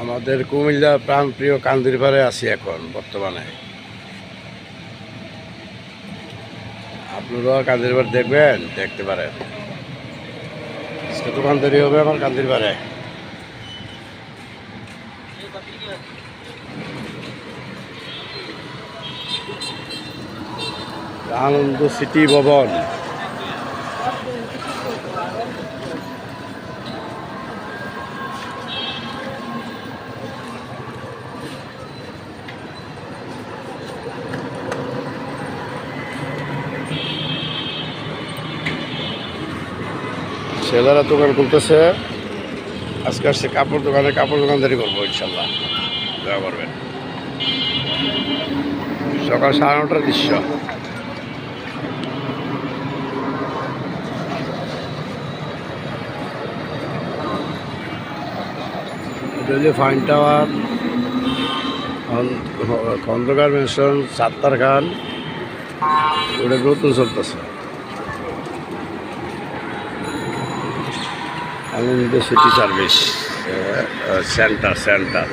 আমাদের কুমিল্লা প্রাণপ্রিয় কান্দির পাড়ে আছি এখন, বর্তমানে। আপনারা কান্দির পাড় দেখবেন, দেখতে পারেন। আজকে দোকানদারি হবে আমার কান্দির পাড়ে আনন্দ সিটি ভবন। ছেলেরা দোকান খুলতেছে। আজকে আসছে কাপড় দোকানে, কাপড় দোকানদারি করব ইনশাল্লাহ। দয়া করবেন সকাল সাড়ে নটার দৃশ্য। Fine tower Khandakar mansion Sattar Khan. ওটা নতুন চলতেছে। Anand city service centre centre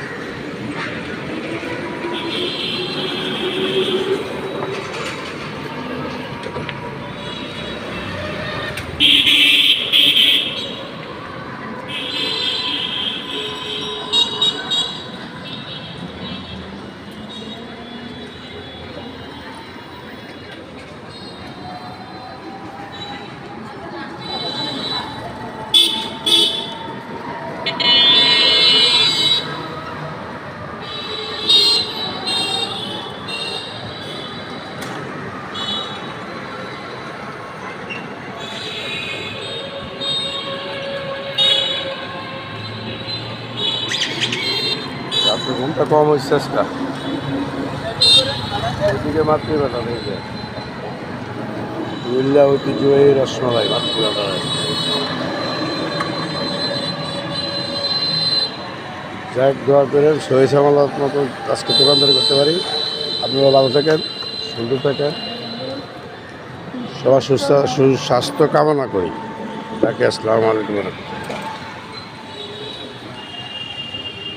ঘুমটা কম হচ্ছে আজকা। এদিকে মাতৃভাষা থেকে কুমিল্লা ঐতিহ্যবাহী রসমালাই মাতৃভাষা যাই দোয়া করেন সহি সামালাত মতো আজকে দোকানদারি করতে পারি। আপনারা ভালো থাকেন, সুন্দর থাকেন। সবার সুস্থ সুস্বাস্থ্য কামনা করি। তাকে আসসালামু আলাইকুম।